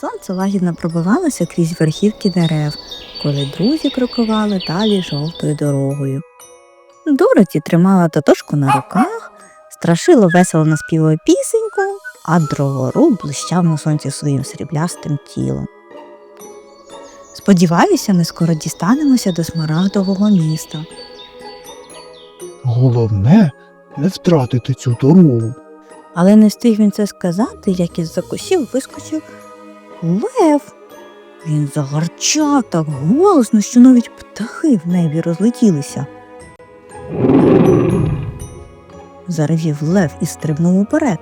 Сонце лагідно пробивалося крізь верхівки дерев, коли друзі крокували далі жовтою дорогою. Дороті тримала татошку на руках, страшило весело наспівує пісеньку, а дроворуб блищав на сонці своїм сріблястим тілом. Сподіваюся, ми скоро дістанемося до смарагдового міста. Головне не втратити цю дорогу. Але не встиг він це сказати, як із за кущів вискочив лев. Він загарчав так голосно, що навіть птахи в небі розлетілися. Заревів лев і стрибнув уперед.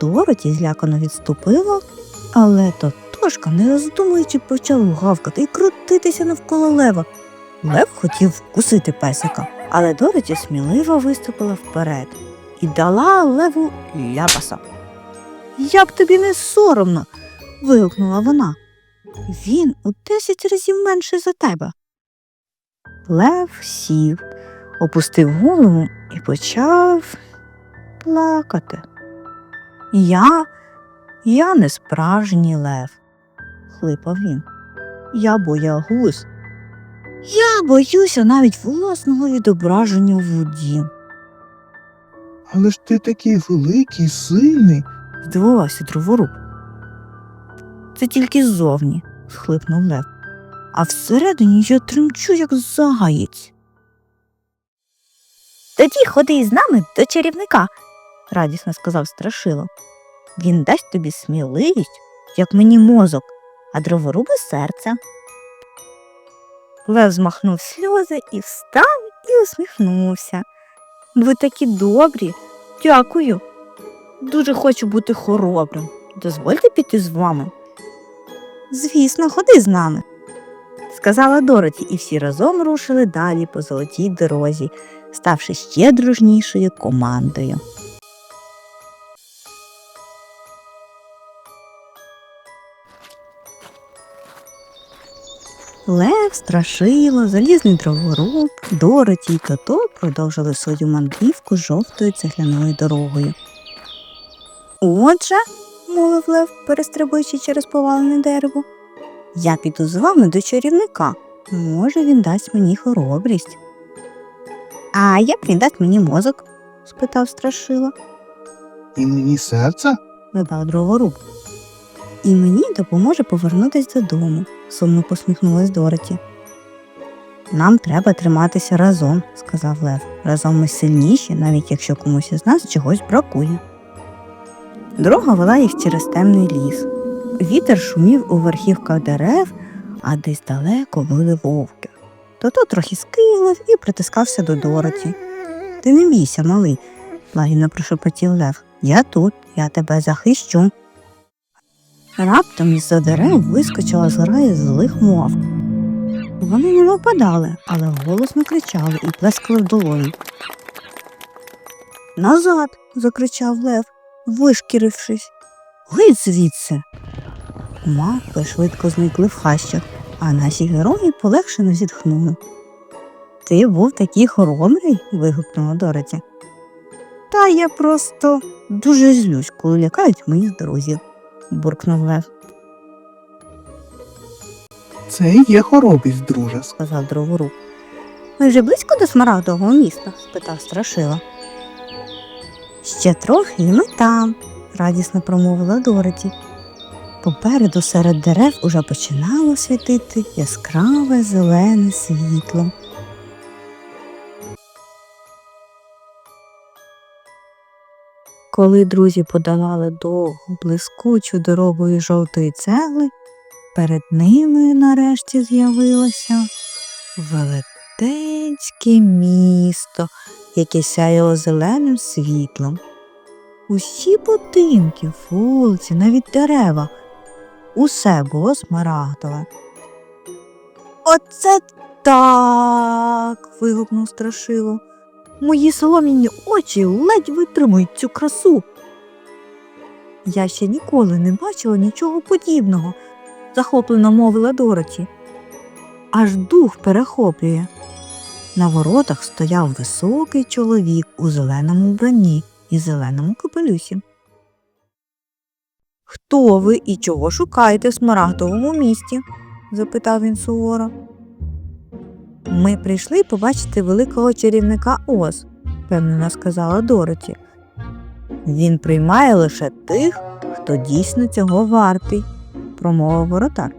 Дороті злякано відступила, але Тотошка, не роздумуючи, почав гавкати і крутитися навколо лева. Лев хотів вкусити песика, але Дороті сміливо виступила вперед і дала леву ляпаса. Як тобі не соромно? Вигукнула вона. Він у десять разів менше за тебе. Лев сів, опустив голову і почав плакати. Я, я не справжній лев, хлипав він. Я боягуз. Я боюся навіть власного відображення в воді. Але ж ти такий великий, сильний. здивувався дроворуб. Це тільки ззовні, схлипнув лев. А всередині я тремчу, як заєць. Тоді ходи з нами до чарівника, радісно сказав страшило. Він дасть тобі сміливість, як мені мозок, а дроворуби серце. Лев змахнув сльози і встав і усміхнувся. Ви такі добрі. Дякую. Дуже хочу бути хоробрим. Дозвольте піти з вами. Звісно, ходи з нами, сказала Дороті, і всі разом рушили далі по золотій дорозі, ставши ще дружнішою командою. Лев, страшило, залізний дроворуб, Дороті й Тото продовжили свою мандрівку жовтою цегляною дорогою. Отже, мовив Лев, перестрибуючи через повалене дерево, я піду з вами до чарівника. Може, він дасть мені хоробрість. А як він дасть мені мозок? спитав страшило, І мені серце? додав дроворуб. І мені допоможе повернутися додому, сумно посміхнулась Дороті. Нам треба триматися разом, сказав Лев. Разом ми сильніші, навіть якщо комусь із нас чогось бракує. Дорога вела їх через темний ліс. Вітер шумів у верхівках дерев, а десь далеко вили вовки. Тото трохи скиглив і притискався до Дороті. Ти не бійся, малий, лагідно прошепотів Лев. Я тут, я тебе захищу. Раптом із-за дерев вискочила зграя злих мов. Вони не нападали, але голосно кричали і плескали в долоні. Назад. закричав Лев, вишкірившись. Геть звідси. Мавпи швидко зникли в хащах, а наші герої полегшено зітхнули. Ти був такий хоробрий. вигукнула Дороті. Та я просто дуже злюсь, коли лякають моїх друзів, буркнув Лев, Це і є хоробість, друже. сказав дроворуб. Ми вже близько до смарагдового міста? спитав страшила. Ще трохи ми там, радісно промовила Дороті. Попереду серед дерев уже починало світити яскраве зелене світло. Коли друзі подолали довгу, блискучу дорогу із жовтої цегли, перед ними нарешті з'явилося велетенське місто, яке сяяло зеленим світлом. Усі будинки, вулиці, навіть дерева, усе було смарагдове. Оце так. вигукнув страшило. Мої солом'яні очі ледь витримують цю красу. Я ще ніколи не бачила нічого подібного, захоплено мовила Дороті. Аж дух перехоплює. На воротах стояв високий чоловік у зеленому вбранні і зеленому капелюсі. Хто ви і чого шукаєте в смарагдовому місті? запитав він суворо. Ми прийшли побачити великого чарівника Оз, впевнено сказала Дороті. Він приймає лише тих, хто дійсно цього вартий, промовив воротар.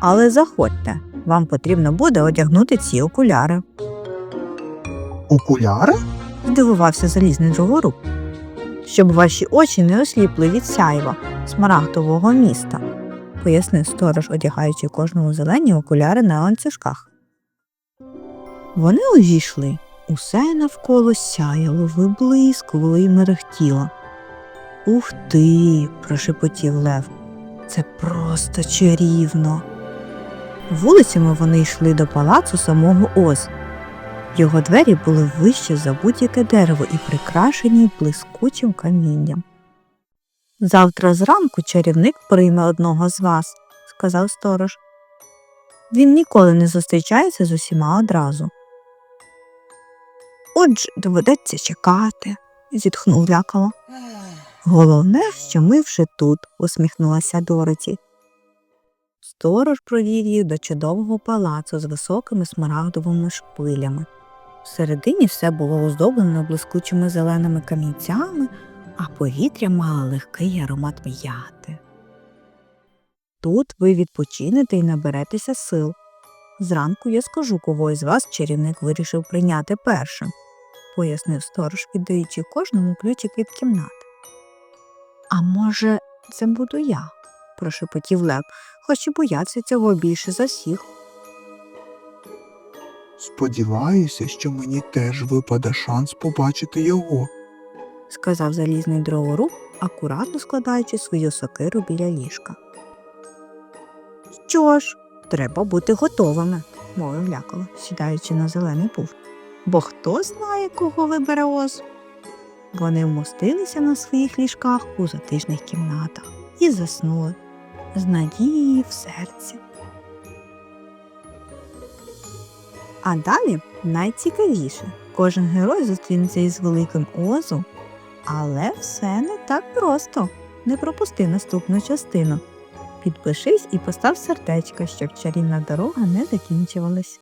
Але заходьте, вам потрібно буде одягнути ці окуляри, Окуляри? здивувався залізний другоруб, щоб ваші очі не осліпли від сяйва смарагдового міста, пояснив сторож, одягаючи кожному зелені окуляри на ланцюжках. Вони увійшли. Усе навколо сяяло, виблискувало і мерехтіло. Ух ти. прошепотів Лев. Це просто чарівно. Вулицями вони йшли до палацу самого Оз. Його двері були вище за будь-яке дерево і прикрашені блискучим камінням. Завтра зранку чарівник прийме одного з вас, сказав сторож. Він ніколи не зустрічається з усіма одразу. Отже, доведеться чекати, зітхнув лякало. Головне, що ми вже тут, усміхнулася Дороті. Сторож провів їх до чудового палацу з високими смарагдовими шпилями. Всередині все було оздоблено блискучими зеленими камінцями, а повітря мало легкий аромат м'яти. Тут ви відпочинете і наберетеся сил. Зранку я скажу, кого із вас чарівник вирішив прийняти першим, пояснив сторож, віддаючи кожному ключик від кімнати. А може, це буду я? прошепотів Лев, хоч і боявся цього більше за всіх. Сподіваюся, що мені теж випаде шанс побачити його. сказав залізний дроворуб, акуратно складаючи свою сокиру біля ліжка. Що ж, треба бути готовими, мовив лякало, сідаючи на зелений пуф. Бо хто знає, кого вибере оз. Вони вмостилися на своїх ліжках у затишних кімнатах і заснули з надією в серці. А далі найцікавіше. Кожен герой зустрінеться із великим озом, але все не так просто. Не пропусти наступну частину. Підпишись і постав сердечко, щоб чарівна дорога не закінчувалась.